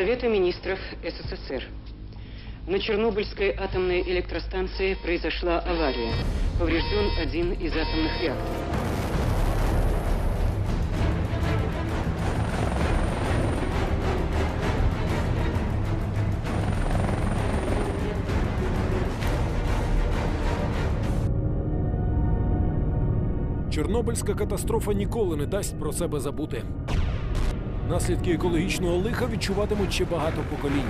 От Совета министров СССР. На Чернобыльской атомной электростанции произошла авария. Поврежден один из атомных реакторов. Чорнобильська катастрофа ніколи не дасть про себе забути. Наслідки екологічного лиха відчуватимуть ще багато поколінь.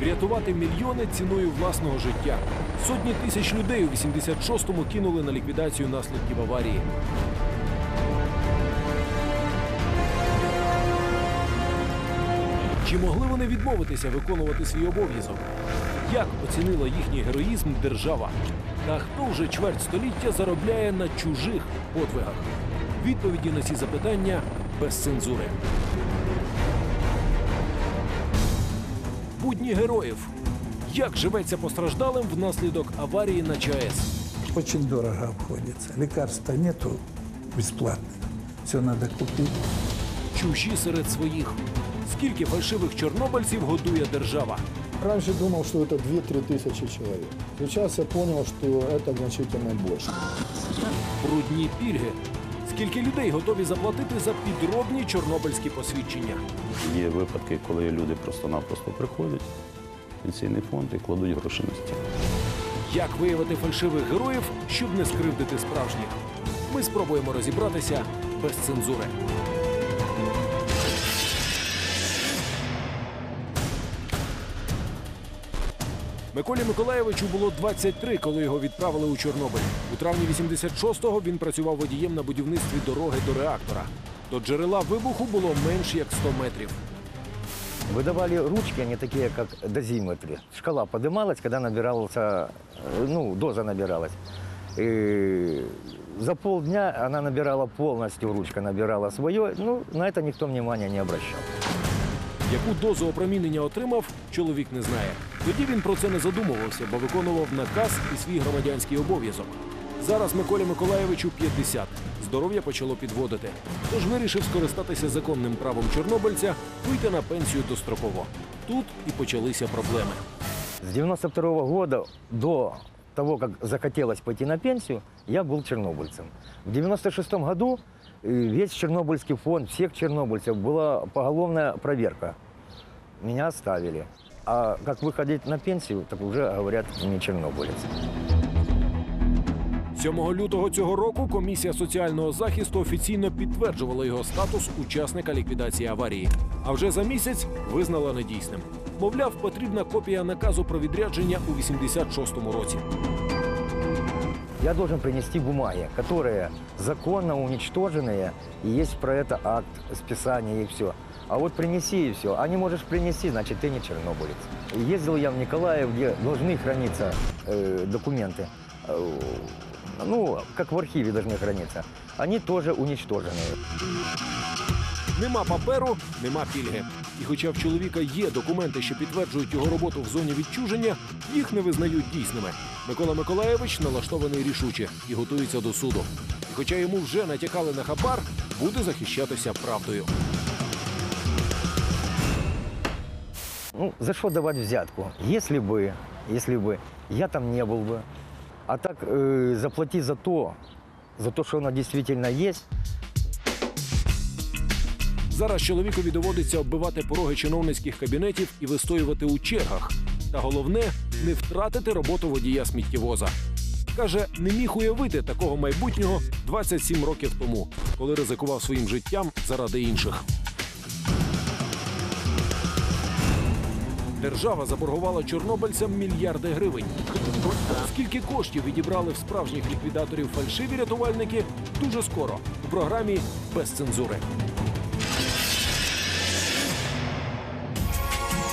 Врятувати мільйони ціною власного життя. Сотні тисяч людей у 86-му кинули на ліквідацію наслідків аварії. Чи могли вони відмовитися виконувати свій обов'язок? Як оцінила їхній героїзм держава? Та хто вже чверть століття заробляє на чужих подвигах? Відповіді на ці запитання без цензури. Будні героїв. Як живеться постраждалим внаслідок аварії на ЧАЕС? Очень дорого обходится. Лекарства нету бесплатных. Все надо купить. Чужі серед своїх. Скільки фальшивих чорнобильців годує держава? Раньше думал, что это 2-3 тысячи человек. Сейчас я понял, что это значительно больше. Брудні пільги. Скільки людей готові заплатити за підробні чорнобильські посвідчення? Є випадки, коли люди просто-напросто приходять в пенсійний фонд і кладуть гроші на стіл. Як виявити фальшивих героїв, щоб не скривдити справжніх? Ми спробуємо розібратися без цензури. Миколі Миколаєвичу було 23, коли його відправили у Чорнобиль. У травні 86-го він працював водієм на будівництві дороги до реактора. До джерела вибуху було менш як 100 метрів. Выдавали ручки, они такие, как дозиметры. Шкала поднималась, когда набирался, э, ну, доза набиралась. И за полдня она набирала полностью, ручка набирала свое. Ну, на это никто внимания не обращал. Яку дозу опромінення отримав, чоловік не знає. Тоді він про це не задумувався, бо виконував наказ і свій громадянський обов'язок. Зараз Миколі Миколаєвичу 50. Здоров'я почало підводити. Тож вирішив скористатися законним правом чорнобильця вийти на пенсію достроково. Тут і почалися проблеми. С 92 года до того, как захотелось пойти на пенсию, я был чернобыльцем. В 96 году э, весь чернобыльский фонд, всех чернобыльцев, была поголовная проверка. Меня оставили. А как выходить на пенсию, так уже говорят не чернобылец. 7 лютого цього року комісія соціального захисту офіційно підтверджувала його статус учасника ліквідації аварії. А вже за місяць визнала недійсним. Мовляв, потрібна копія наказу про відрядження у 86-му році. Я должен принести бумаги, которые законно уничтоженные, и есть про это акт, списание и все. А вот принеси и все. А не можешь принести, значит, ты не чернобылец. Ездил я в Николаев, где должны храниться э, документы. Э, ну, как в архиве должны храниться. Они тоже уничтоженные. Нема паперу, нема пільги. І хоча в чоловіка є документи, що підтверджують його роботу в зоні відчуження, їх не визнають дійсними. Микола Миколаєвич налаштований рішуче і готується до суду. І хоча йому вже натякали на хабар, буде захищатися правдою. Ну, за что давать взятку? Если бы, если бы я там не был бы, а так э, заплати за то, за то, что оно действительно есть, Зараз чоловікові доводиться оббивати пороги чиновницьких кабінетів і вистоювати у чергах. Та головне не втратити роботу водія сміттєвоза. Каже, не міг уявити такого майбутнього 27 років тому, коли ризикував своїм життям заради інших. Держава заборгувала чорнобильцям мільярди гривень. Скільки коштів відібрали в справжніх ліквідаторів фальшиві рятувальники дуже скоро у програмі без цензури.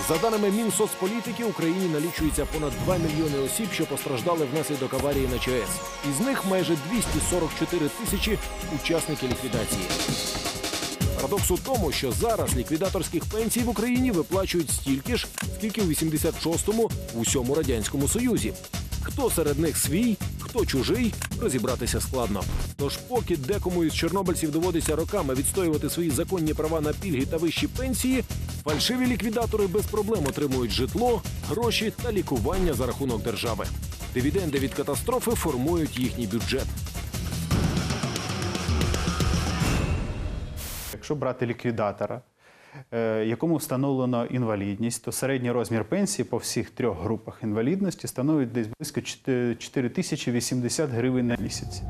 За даними Мінсоцполітики, Україні налічується понад 2 мільйони осіб, що постраждали внаслідок аварії на ЧАЕС. Із них майже 244 тисячі учасники ліквідації. Парадокс у тому, що зараз ліквідаторських пенсій в Україні виплачують стільки ж, скільки у 86-му в усьому радянському союзі. Хто серед них свій, хто чужий, розібратися складно. Тож, поки декому із чорнобильців доводиться роками відстоювати свої законні права на пільги та вищі пенсії, фальшиві ліквідатори без проблем отримують житло, гроші та лікування за рахунок держави. Дивіденди від катастрофи формують їхній бюджет. Якщо брати ліквідатора, якому встановлено інвалідність, то середній розмір пенсії по всіх трьох групах інвалідності становить десь близько 4 тисячі 80 гривень на місяць.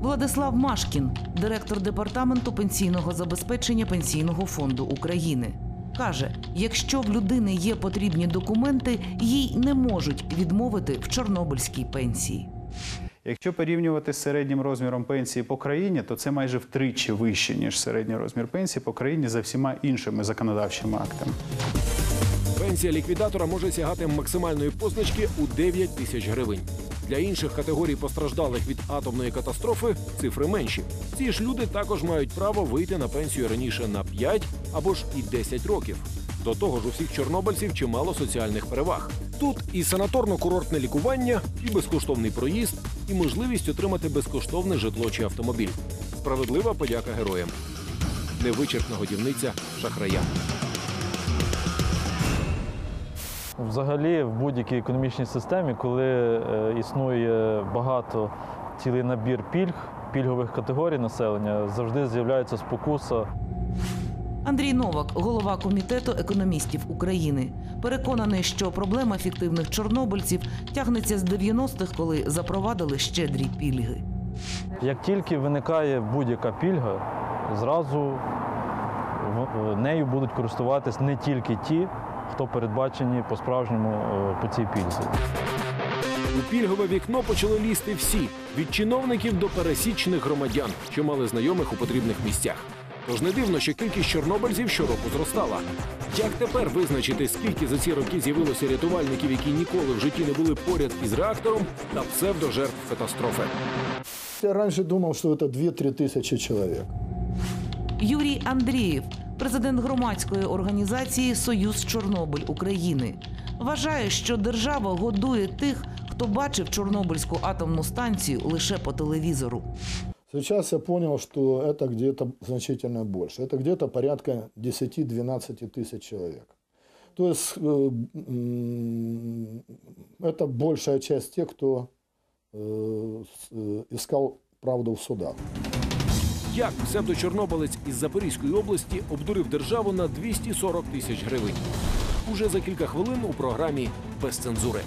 Владислав Машкін, директор департаменту пенсійного забезпечення Пенсійного фонду України. Каже, якщо в людини є потрібні документи, їй не можуть відмовити в чорнобильській пенсії. Якщо порівнювати з середнім розміром пенсії по країні, то це майже втричі вище, ніж середній розмір пенсії по країні за всіма іншими законодавчими актами. Пенсія ліквідатора може сягати максимальної позначки у 9 тисяч гривень. Для інших категорій постраждалих від атомної катастрофи цифри менші. Ці ж люди також мають право вийти на пенсію раніше на 5 або ж і 10 років. До того ж, у всіх чорнобильців чимало соціальних переваг. Тут і санаторно-курортне лікування, і безкоштовний проїзд, і можливість отримати безкоштовне житло чи автомобіль. Справедлива подяка героям. Невичерпна годівниця шахрая. Взагалі, в будь-якій економічній системі, коли е, існує багато цілий набір пільг, пільгових категорій населення, завжди з'являється спокуса Андрій Новак, голова комітету економістів України, переконаний, що проблема фіктивних чорнобильців тягнеться з 90-х, коли запровадили щедрі пільги. Як тільки виникає будь-яка пільга, зразу в- нею будуть користуватись не тільки ті, хто передбачені по-справжньому е, по цій пільзі. У пільгове вікно почали лізти всі від чиновників до пересічних громадян, що мали знайомих у потрібних місцях. Тож не дивно, що кількість чорнобильців щороку зростала. Як тепер визначити, скільки за ці роки з'явилося рятувальників, які ніколи в житті не були поряд із реактором та псевдожертв катастрофи? Я раньше думал, что это 2-3 тысячи человек. Юрій Андрієв, президент громадської організації Союз Чорнобиль України, вважає, що держава годує тих, хто бачив Чорнобильську атомну станцію лише по телевізору. Сейчас я понял, что это где-то значительно больше. Это где-то порядка 10-12 тысяч человек. То есть э, м, это большая часть тех, кто э, с- э, искал правду в судах. Як псевдочорнобилець із Запорізької області обдурив державу на 240 тисяч гривень? Уже за кілька хвилин у програмі без цензури.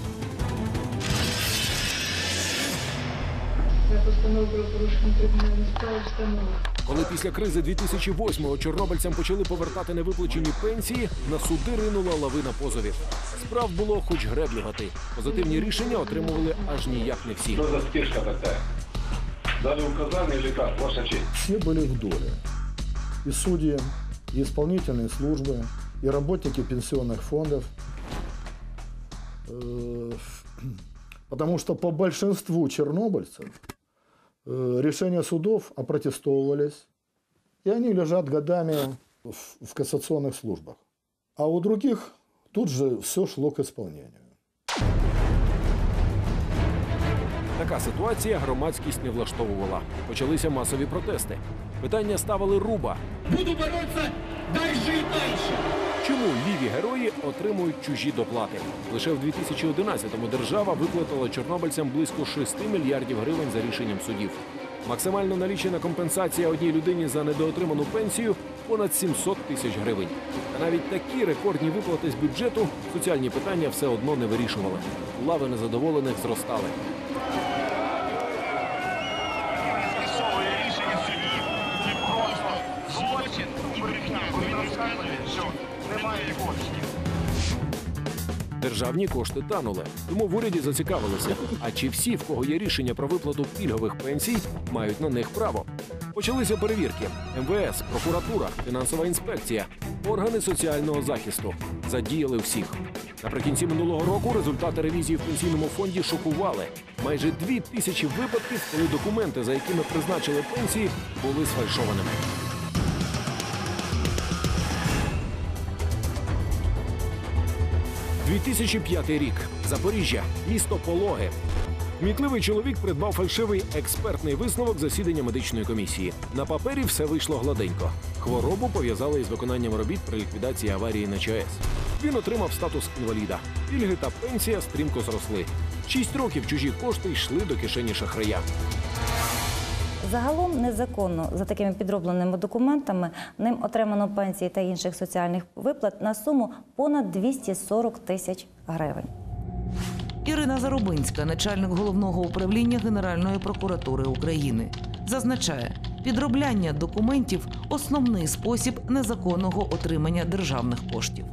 Я постанову про порушення кримінальної справи встановлено. Коли після кризи 2008-го чорнобильцям почали повертати невиплачені пенсії, на суди ринула лавина позовів. Справ було хоч греблю гати. Позитивні рішення отримували аж ніяк не всі. Что за спешка такая? Дали указание или как, ваша честь? Все были в доле. И судьи, и исполнительные службы, и работники пенсионных фондов. Э, Потому что по большинству чернобыльцев э, решения судов опротестовывались, и они лежат годами в, в кассационных службах. А у других тут же все шло к исполнению. Така ситуація громадськість не влаштовувала. Почалися масові протести. Питання ставили руба. Буду боротися далі і далі. Чому ліві герої отримують чужі доплати? Лише в 2011-му держава виплатила чорнобильцям близько 6 мільярдів гривень за рішенням судів. Максимально налічена компенсація одній людині за недоотриману пенсію понад 700 тисяч гривень. Та навіть такі рекордні виплати з бюджету соціальні питання все одно не вирішували. Лави незадоволених зростали. Державні кошти танули. Тому в уряді зацікавилися. А чи всі, в кого є рішення про виплату пільгових пенсій, мають на них право? Почалися перевірки: МВС, прокуратура, фінансова інспекція, органи соціального захисту задіяли всіх. Наприкінці минулого року результати ревізії в пенсійному фонді шокували. Майже дві тисячі випадків, коли документи, за якими призначили пенсії, були сфальшованими. – 2005 рік. Запоріжжя, місто Пологи. Кмітливий чоловік придбав фальшивий експертний висновок засідання медичної комісії. На папері все вийшло гладенько. Хворобу пов'язали із виконанням робіт при ліквідації аварії на ЧАЕС. Він отримав статус інваліда. Пільги та пенсія стрімко зросли. Шість років чужі кошти йшли до кишені шахрая. Загалом незаконно за такими підробленими документами ним отримано пенсії та інших соціальних виплат на суму понад 240 тисяч гривень. Ірина Зарубинська, начальник головного управління Генеральної прокуратури України, зазначає, підробляння документів основний спосіб незаконного отримання державних коштів.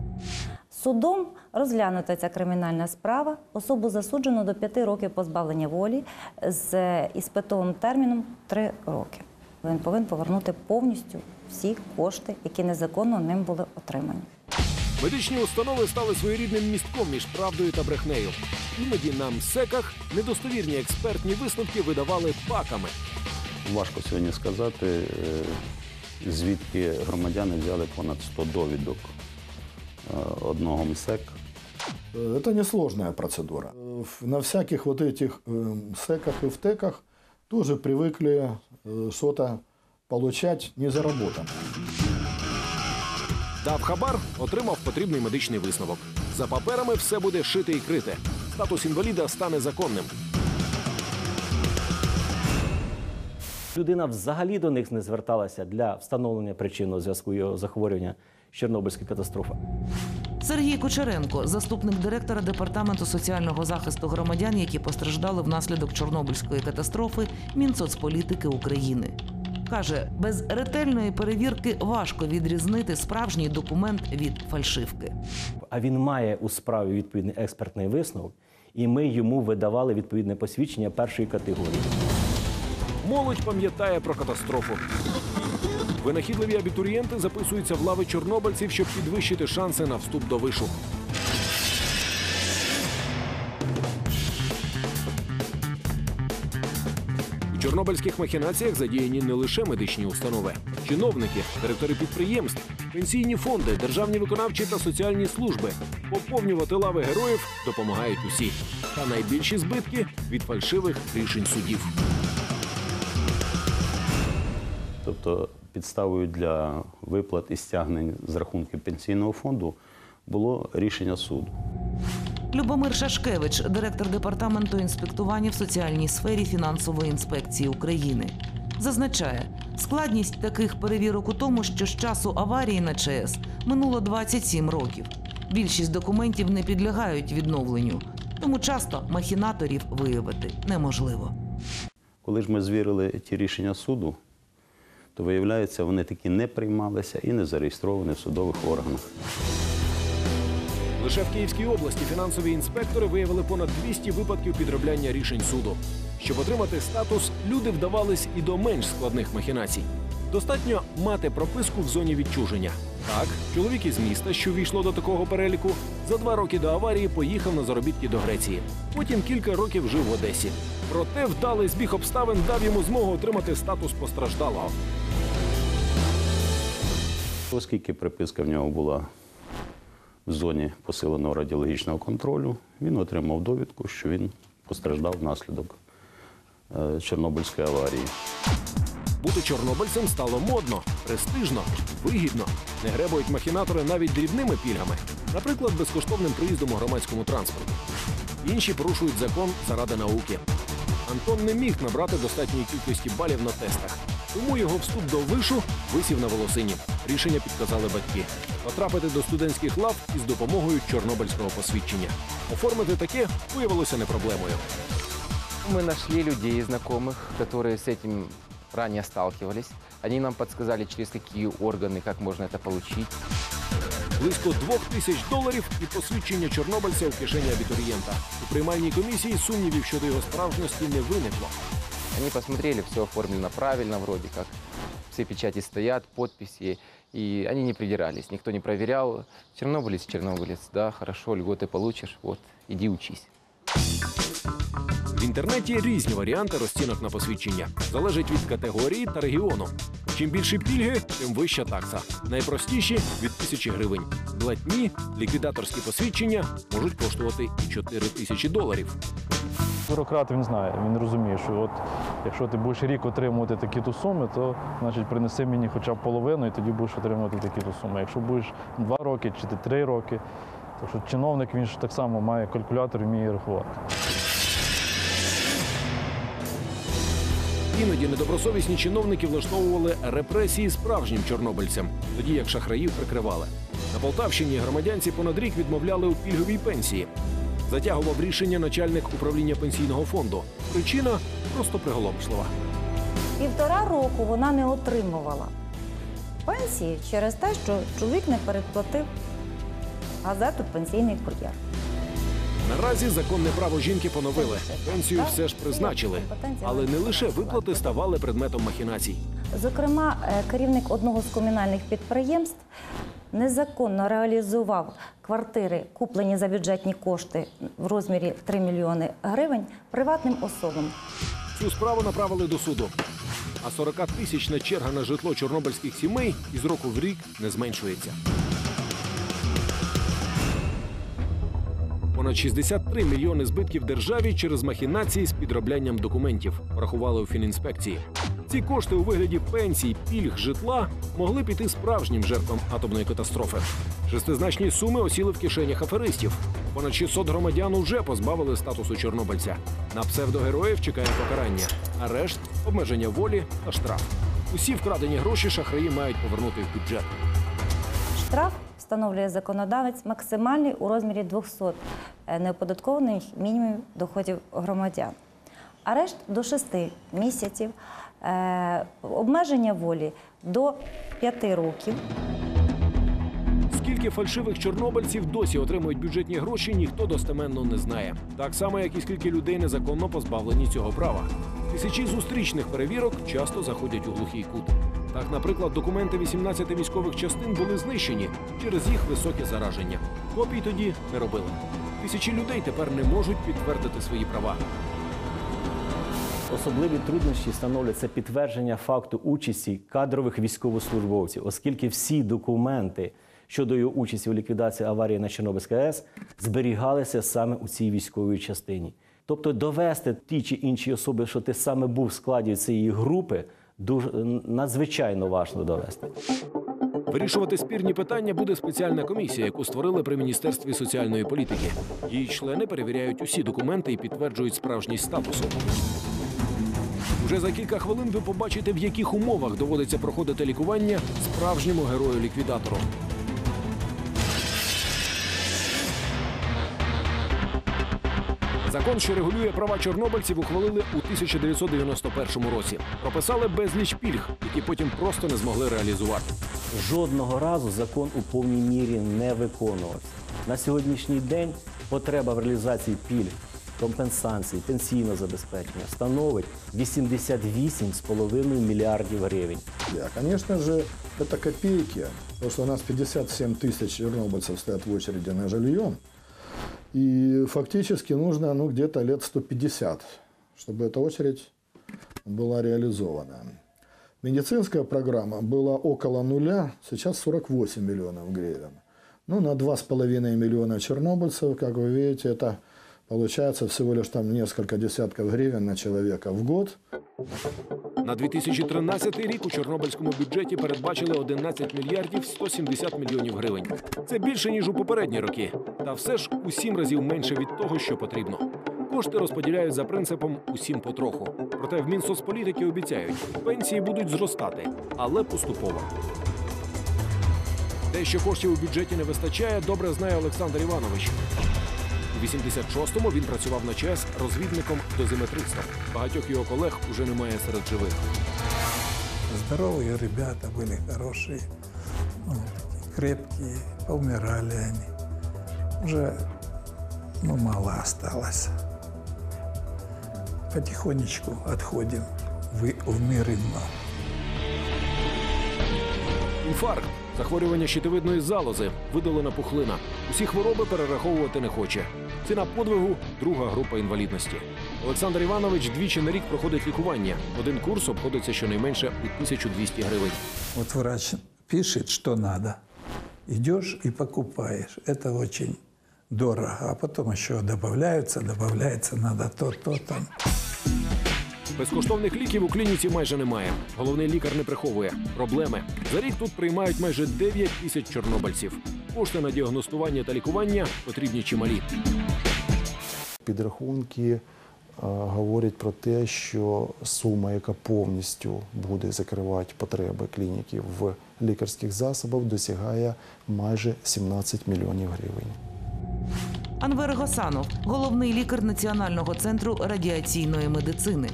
Судом розглянута ця кримінальна справа. Особу засуджено до 5 років позбавлення волі з іспитовим терміном 3 роки. Він повинен повернути повністю всі кошти, які незаконно ним були отримані. Медичні установи стали своєрідним містком між правдою та брехнею. Іноді на МСЕКах недостовірні експертні висновки видавали паками. Важко сьогодні сказати, е, звідки громадяни взяли понад 100 довідок е, одного МСЕК. Э, Это несложная процедура. Э, в- На всяких вот этих э, секах и втеках тоже привыкли э, что-то получать незаработанное. Дав хабар, отримав потрібний медичний висновок. За паперами все буде шите і крите. Статус інваліда стане законним. Людина взагалі до них не зверталася для встановлення причинного зв'язку його захворювання з Чорнобильської катастрофи. Сергій Кучеренко, заступник директора департаменту соціального захисту громадян, які постраждали внаслідок Чорнобильської катастрофи Мінсоцполітики України. Каже, без ретельної перевірки важко відрізнити справжній документ від фальшивки. А він має у справі відповідний експертний висновок, і ми йому видавали відповідне посвідчення першої категорії. Молодь пам'ятає про катастрофу. Винахідливі абітурієнти записуються в лави чорнобильців, щоб підвищити шанси на вступ до вишу. У чорнобильських махінаціях задіяні не лише медичні установи, чиновники, директори підприємств, пенсійні фонди, державні виконавчі та соціальні служби. Поповнювати лави героїв допомагають усі. Та найбільші збитки від фальшивих рішень судів. Тобто підставою для виплат і стягнень з рахунків пенсійного фонду було рішення суду. Любомир Шашкевич, директор департаменту інспектування в соціальній сфері фінансової інспекції України, зазначає, складність таких перевірок у тому, що з часу аварії на ЧАЕС минуло 27 років. Більшість документів не підлягають відновленню, тому часто махінаторів виявити неможливо. Коли ж ми звірили ті рішення суду, то виявляється, вони такі не приймалися і не зареєстровані в судових органах. Лише в Київській області фінансові інспектори виявили понад 200 випадків підробляння рішень суду. Щоб отримати статус, люди вдавались і до менш складних махінацій. Достатньо мати прописку в зоні відчуження. Так, чоловік із міста, що війшло до такого переліку, за два роки до аварії поїхав на заробітки до Греції. Потім кілька років жив в Одесі. Проте вдалий збіг обставин дав йому змогу отримати статус постраждалого. Оскільки приписка в нього була в зоні посиленого радіологічного контролю, він отримав довідку, що він постраждав внаслідок е, Чорнобильської аварії. Бути чорнобильцем стало модно, престижно, вигідно. Не гребують махінатори навіть дрібними пільгами, наприклад, безкоштовним проїздом у громадському транспорті. Інші порушують закон заради науки. Антон не міг набрати достатньої кількості балів на тестах, тому його вступ до вишу висів на волосині. Рішення підказали батьки. Потрапити до студентських лав із допомогою чорнобильського посвідчення. Оформити таке виявилося не проблемою. Мы нашли людей, знакомых, которые с этим ранее сталкивались. Они нам подсказали, через какие органы, как можно это получить. Близько двох тисяч доларів і посвідчення чорнобильця в кишені абітурієнта. У приймальній комісії сумнівів щодо його справжності не виникло. Они посмотрели, все оформлено правильно вроде как. Все печати стоят, подписи. И они не придирались, никто не проверял. Чернобылец, чернобылец, да, хорошо, льготы получишь, вот, иди учись. В інтернеті різні варіанти розцінок на посвідчення. Залежить від категорії та регіону. Чим більше пільги, тим вища такса. Найпростіші від тисячі гривень. Блатні, ліквідаторські посвідчення можуть коштувати і 4 тисячі доларів. Бюрократ він знає, він розуміє, що от якщо ти будеш рік отримувати такі то суми, то значить принеси мені хоча б половину, і тоді будеш отримувати такі то суми. Якщо будеш два роки чи три роки, то що чиновник він ж так само має калькулятор і вміє рахувати. Іноді недобросовісні чиновники влаштовували репресії справжнім чорнобильцям, тоді як шахраїв прикривали. На Полтавщині громадянці понад рік відмовляли у пільговій пенсії. Затягував рішення начальник управління пенсійного фонду. Причина просто приголомшлива. Півтора року вона не отримувала пенсії через те, що чоловік не передплатив газету Пенсійний кур'єр. Наразі законне право жінки поновили. Пенсію все ж призначили. Але не лише виплати ставали предметом махінацій. Зокрема, е, керівник одного з комунальних підприємств незаконно реалізував квартири, куплені за бюджетні кошти в розмірі 3 мільйони гривень приватним особам. Цю справу направили до суду. А 40-тисячна черга на житло чорнобильських сімей із року в рік не зменшується. Понад 63 мільйони збитків державі через махінації з підроблянням документів, порахували у фінінспекції. Ці кошти у вигляді пенсій, пільг, житла могли піти справжнім жертвам атомної катастрофи. Шестизначні суми осіли в кишенях аферистів. Понад 600 громадян уже позбавили статусу чорнобильця. На псевдогероїв чекає покарання, арешт, обмеження волі та штраф. Усі вкрадені гроші шахраї мають повернути в бюджет. Штраф встановлює законодавець максимальний у розмірі 200 неоподаткованих мінімумів доходів громадян. Арешт до 6 місяців, е, обмеження волі до 5 років. Скільки фальшивих чорнобильців досі отримують бюджетні гроші, ніхто достеменно не знає. Так само, як і скільки людей незаконно позбавлені цього права. Тисячі зустрічних перевірок часто заходять у глухий кут. Так, наприклад, документи 18 військових частин були знищені через їх високе зараження. Копій тоді не робили. Тисячі людей тепер не можуть підтвердити свої права. Особливі труднощі становлять це підтвердження факту участі кадрових військовослужбовців, оскільки всі документи щодо його участі у ліквідації аварії на Чорнобильській АЕС зберігалися саме у цій військовій частині. Тобто довести ті чи інші особи, що ти саме був в складі цієї групи, дуже надзвичайно важко довести. Вирішувати спірні питання буде спеціальна комісія, яку створили при міністерстві соціальної політики. Її члени перевіряють усі документи і підтверджують справжність статусу. Уже за кілька хвилин ви побачите, в яких умовах доводиться проходити лікування справжньому герою-ліквідатору. Закон, що регулює права чорнобильців, ухвалили у 1991 році. Прописали безліч пільг, які потім просто не змогли реалізувати. Жодного разу закон у повній мірі не виконувався. На сьогоднішній день потреба в реалізації пільг, компенсацій, пенсійного забезпечення становить 88,5 мільярдів гривень. Да, конечно же, это копейки, потому что у нас 57 тысяч чернобыльцев стоят в очереди на жилье. И фактически нужно ну, где-то лет 150, чтобы эта очередь была реализована. Медицинская программа была около нуля, сейчас 48 миллионов гривен. Ну, на 2,5 миллиона чернобыльцев, как вы видите, это получается всего лишь там несколько десятков гривен на человека в год. На 2013 рік у чорнобильському бюджеті передбачили 11 мільярдів 170 мільйонів гривень. Це більше ніж у попередні роки, та все ж у сім разів менше від того, що потрібно. Кошти розподіляють за принципом усім потроху. Проте в Мінсоцполітики обіцяють, пенсії будуть зростати, але поступово. Те, що коштів у бюджеті не вистачає, добре знає Олександр Іванович. У 86-му він працював на ЧАЕС розвідником дозиметристом. Багатьох його колег уже немає серед живих. Здоровые ребята были хорошие, ну, крепкие, поумирали они. Уже ну, мало осталось. Потихонечку отходим в, в мир. Інфаркт, захворювання щитовидної залози, видалена пухлина. Усі хвороби перераховувати не хоче. Ціна подвигу друга група інвалідності. Олександр Іванович двічі на рік проходить лікування. Один курс обходиться щонайменше у 1200 гривень. Вот врач пишет, что надо. Идешь и покупаешь. Это очень дорого, а потом еще добавляются, добавляется, надо то, то, там. Безкоштовних ліків у клініці майже немає. Головний лікар не приховує проблеми. За рік тут приймають майже 9 тисяч чорнобильців. Кошти на діагностування та лікування потрібні чималі. Підрахунки е, говорять про те, що сума, яка повністю буде закривати потреби клініки в лікарських засобах, досягає майже 17 мільйонів гривень. Анвер Гасанов, головний лікар Національного центру радіаційної медицини.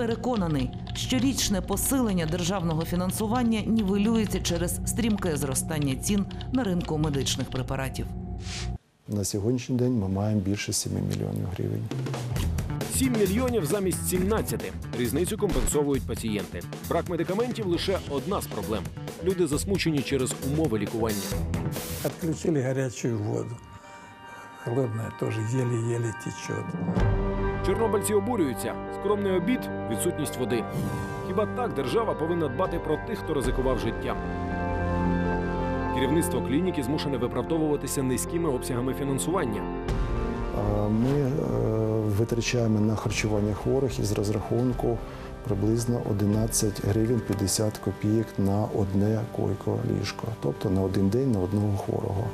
Переконаний, щорічне посилення державного фінансування нівелюється через стрімке зростання цін на ринку медичних препаратів. На сьогоднішній день ми маємо більше 7 мільйонів гривень. 7 мільйонів замість 17. Різницю компенсовують пацієнти. Брак медикаментів лише одна з проблем. Люди засмучені через умови лікування. Отключили горячую воду. Холодная тоже еле-еле течет. Чорнобильці обурюються. Скромний обід, відсутність води. Хіба так держава повинна дбати про тих, хто ризикував життям? Керівництво клініки змушене виправдовуватися низькими обсягами фінансування. Ми е, витрачаємо на харчування хворих із розрахунку приблизно 11 гривень 50 копійок на одне койко ліжко, тобто на один день на одного хворого.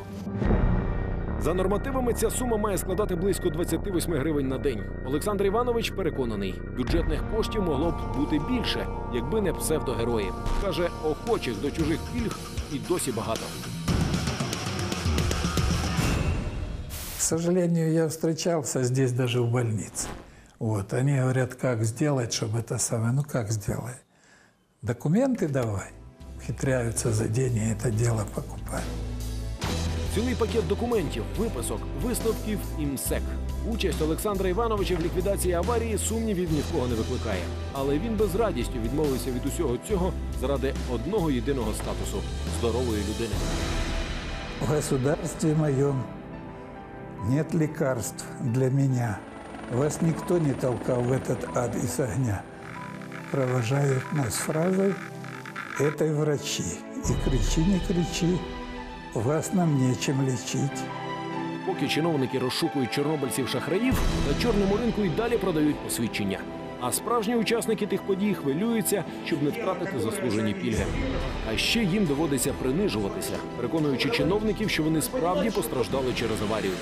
За нормативами ця сума має складати близько 28 гривень на день. Олександр Іванович переконаний, бюджетних коштів могло б бути більше, якби не псевдогерої. Каже, охочих до чужих пільг і досі багато. К сожалению, я встречался здесь даже в больнице. Вот, они говорят, как сделать, чтобы это самое. Ну, как сделать? Документы давай. Хитряются за деньги это дело покупать. Цілий пакет документів, виписок, висновків і МСЕК. Участь Олександра Івановича в ліквідації аварії сумнівів ні в кого не викликає. Але він без радістю відмовився від усього цього заради одного єдиного статусу здорової людини. В государстве моем нет лекарств для меня. Вас никто не толкал в этот ад из огня. Провожают нас фразой «это врачи». И кричи, не кричи, вас нам нечем лечить. Поки чиновники розшукують чорнобильців шахраїв, на чорному ринку й далі продають посвідчення. А справжні учасники тих подій хвилюються, щоб не втратити заслужені пільги. А ще їм доводиться принижуватися, переконуючи чиновників, що вони справді постраждали через аварію.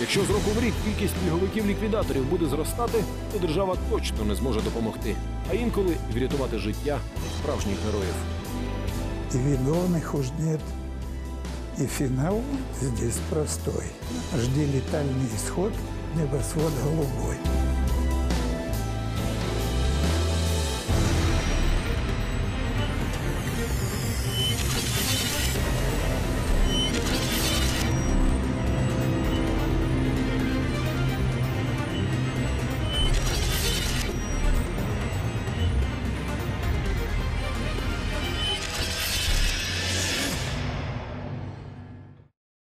Якщо з року в рік кількість пільговиків-ліквідаторів буде зростати, то держава точно не зможе допомогти, а інколи врятувати життя справжніх героїв. И виновных уж нет. И финал здесь простой. Жди летальный исход, небосвод голубой.